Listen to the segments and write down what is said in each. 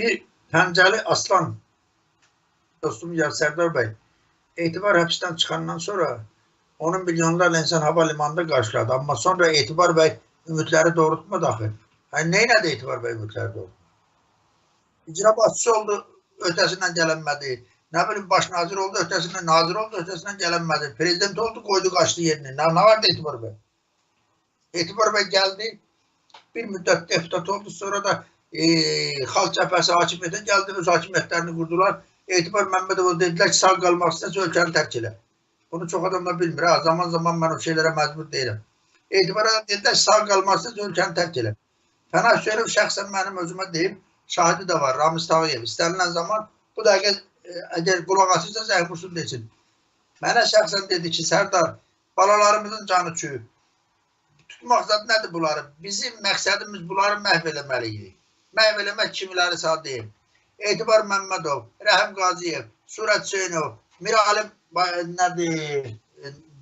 Bir Pəncəli Aslan dostum ya Sərdar bəy etibar həbsdən çıxandan sonra onun milyonlarla insan hava limanında qarşıladı. Amma sonra etibar bəy ümidləri doğrultmadı axı. Yəni neynədi etibar bəy ümidləri doğrultmadı? İcra başçısı oldu, ötəsindən gələnmədi. Nə bilim baş nazir oldu, ötəsindən nazir oldu, ötəsindən gələnmədi. Prezident oldu, qoydu qaçdı yerinə. Nə, nə vardı etibar bəy? Etibar bəy gəldi, bir müddət deputat oldu, sonra da e, Xalq Cəbhəsi hakimiyyətə gəldi, öz hakimiyyətlərini qurdular. Etibar Məmmədova dedilər ki, sağ qalmaq istəyirsə ölkəni tərk elə. Bunu çox adamlar bilmir. Ha. Zaman zaman mən o şeylərə məcbur deyirəm. Etibara dedilər ki, sağ qalmaq istəyirsə ölkəni tərk elə. Fəna Şerif şəxsən mənim özümə deyib, şahidi də var, Ramiz Tağıyev. İstənilən zaman bu dəqiqə e, əgər qulaq asırsa zəng vursun desin. Mənə şəxsən dedi ki, Sərdar, balalarımızın canı çüyüb. Tutmaq zad nədir bunları? Bizim məqsədimiz bunları məhv eləməliyik. Məhv eləmək kimiləri sağ deyil. Etibar Məmmədov, Rəhim Qaziyev, Surət Hüseynov, Miralim ba- nədir?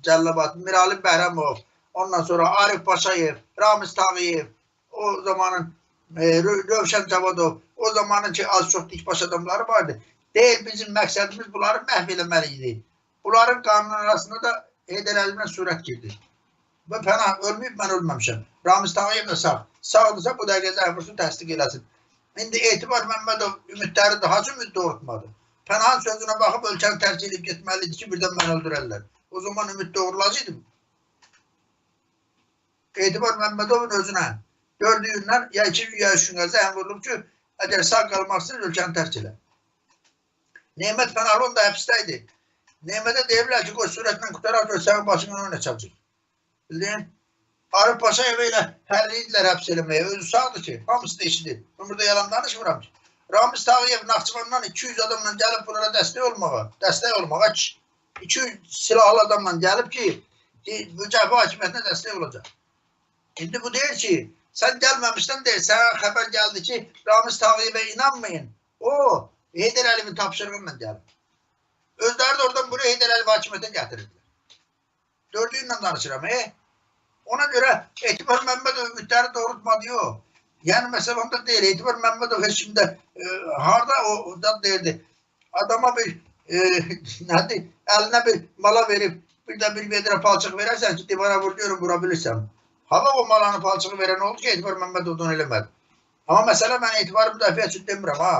Cəllabat, Miralim Bəhramov, ondan sonra Arif Paşayev, Ramiz Tağıyev, o zamanın e, Rö- Rövşən Cavadov, o zamanın ki az çox dikbaş adamları vardı. Deyil bizim məqsədimiz bunları məhv eləməliydik. Bunların qanun arasında da Heydər Əlimin surət girdi. Və fəna ölməyib, mən ölməmişəm. Ramiz Tağıyev də sağ. Sağdırsa bu dəqiqə zəng vursun, təsdiq eləsin. İndi Etibar Məmmədov ümidləri daha ümid doğrultmadı. Fənanın sözünə baxıb ölkəni tərk edib getməlidir ki, birdən məni öldürərlər. O zaman ümid doğrulacaqdı. Etibar Məmmədovun özünə gördüyündən ya iki gün ya üç gün zəng vurulub ki, əgər sağ qalmaq istəyir, ölkəni tərk elə. Nemət Fənalon da həbsdəydi. Nemətə deyirlər ki, qoy sürətlə qutaraq gör, sənin başından oyuna çapacaq. Bildin? Arif Paşayev ilə hərliyidilər həbs eləməyə. Özü sağdır ki, hamısı da eşidir. Ben burada yalan danışmıram ki. Ramiz Tağıyev Naxçıvandan 200 adamla gəlib bunlara dəstək olmağa, dəstək olmağa ki, 200 silahlı adamla gəlib ki, bu cəbhə hakimiyyətinə dəstək olacaq. İndi bu deyir ki, sən gəlməmişdən deyil, sənə xəbər gəldi ki, Ramiz Tağıyevə inanmayın. O, Heydər Əliyevin tapşırığıyla gəlib. Özləri də oradan buraya Heydər Əliyev hakimiyyətə gətirdilər. Dördüyünlə danışıram, e? Ona görə Etibar Məmmədov ümidləri doğrultmadı yox. Yəni məsələ onda deyil. Etibar Məmmədov heç kimdə e, harda o, o da deyirdi. Adama bir e, nədir? Əlinə bir mala verib bir də bir vedrə palçıq verərsən ki, divara vur görün vura bilirsən. Hava o malanı palçığı verən oldu ki, Etibar Məmmədovdan eləmədi. Amma məsələ mən etibarı müdafiə üçün demirəm ha.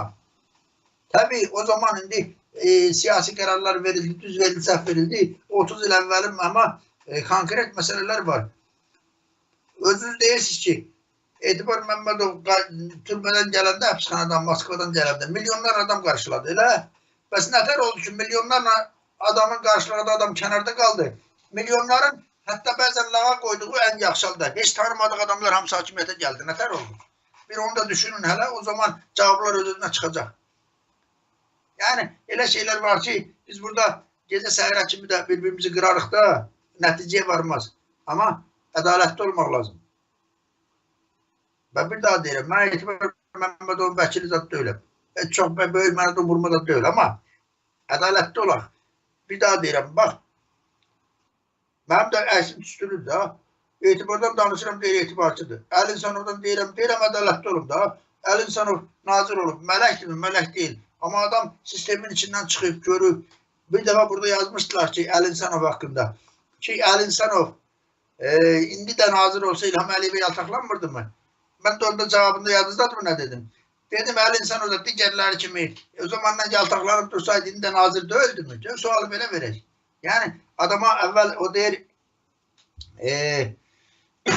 Təbii o zaman indi e, siyasi qərarlar verildi, düz verildi, səhv verildi. 30 il əvvəlim amma e, konkret məsələlər var. Özünüz deyirsiniz ki, Etibar Məmmədov türmədən gələndə, həbsxanadan, Moskvadan gələndə milyonlar adam qarşıladı, elə? Bəs nətər oldu ki, milyonlarla adamın qarşıladığı adam kənarda qaldı. Milyonların hətta bəzən lağa qoyduğu ən yaxşı halda. Heç tanımadığı adamlar hamısı hakimiyyətə gəldi. Nətər oldu? Bir onu da düşünün hələ, o zaman cavablar öz-özünə çıxacaq. Yəni, elə şeylər var ki, biz burada gecə səhərə kimi də bir-birimizi qırarıq da, nəticəyə varmaz. Amma ədalətli olmaq lazım. Və bir daha deyirəm, mən Etibar Məmmədovun vəkili zat deyiləm. Çox böyük mənada vurma da deyil, amma ədalətli olaq. Bir daha deyirəm, bax, mənim də əsim üstünür da, etibardan danışıram deyir, etibarçıdır. Əl insanovdan deyirəm, deyirəm ədalətli olun da. Əl insanov nazir olub, mələkdir, mələk deyil. Amma adam sistemin içindən çıxıb, görüb. Bir dəfə burada yazmışdılar ki, Əl İnsanov haqqında. Ki, Əl İnsanov e, indi də nazir olsa İlham Əliyevə yaltaqlanmırdı mı? Mən də onda cavabında yadınızdadır mı nə dedim? Dedim Əli İnsanov da digərləri kimi o zamandan yaltaqlanıb dursaydı indi də nazir deyildi mi? Gör, sualı belə verək. Yəni adama əvvəl o deyir e,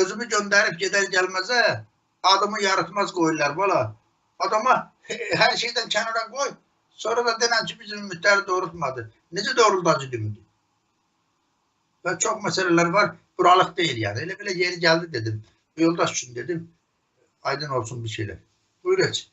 özümü göndərib gedər gəlməzə adamı yaratmaz qoyurlar bala. Adama hər şeydən kənara qoy. Sonra da denən ki bizim ümidləri doğrultmadı. Necə doğrultacı ümidi? Və çox məsələlər var. Buralıq deyil yani. Elə belə yeri gəldi dedim. Yoldaş üçün dedim. Aydın olsun bir şeyler. Buyur heç.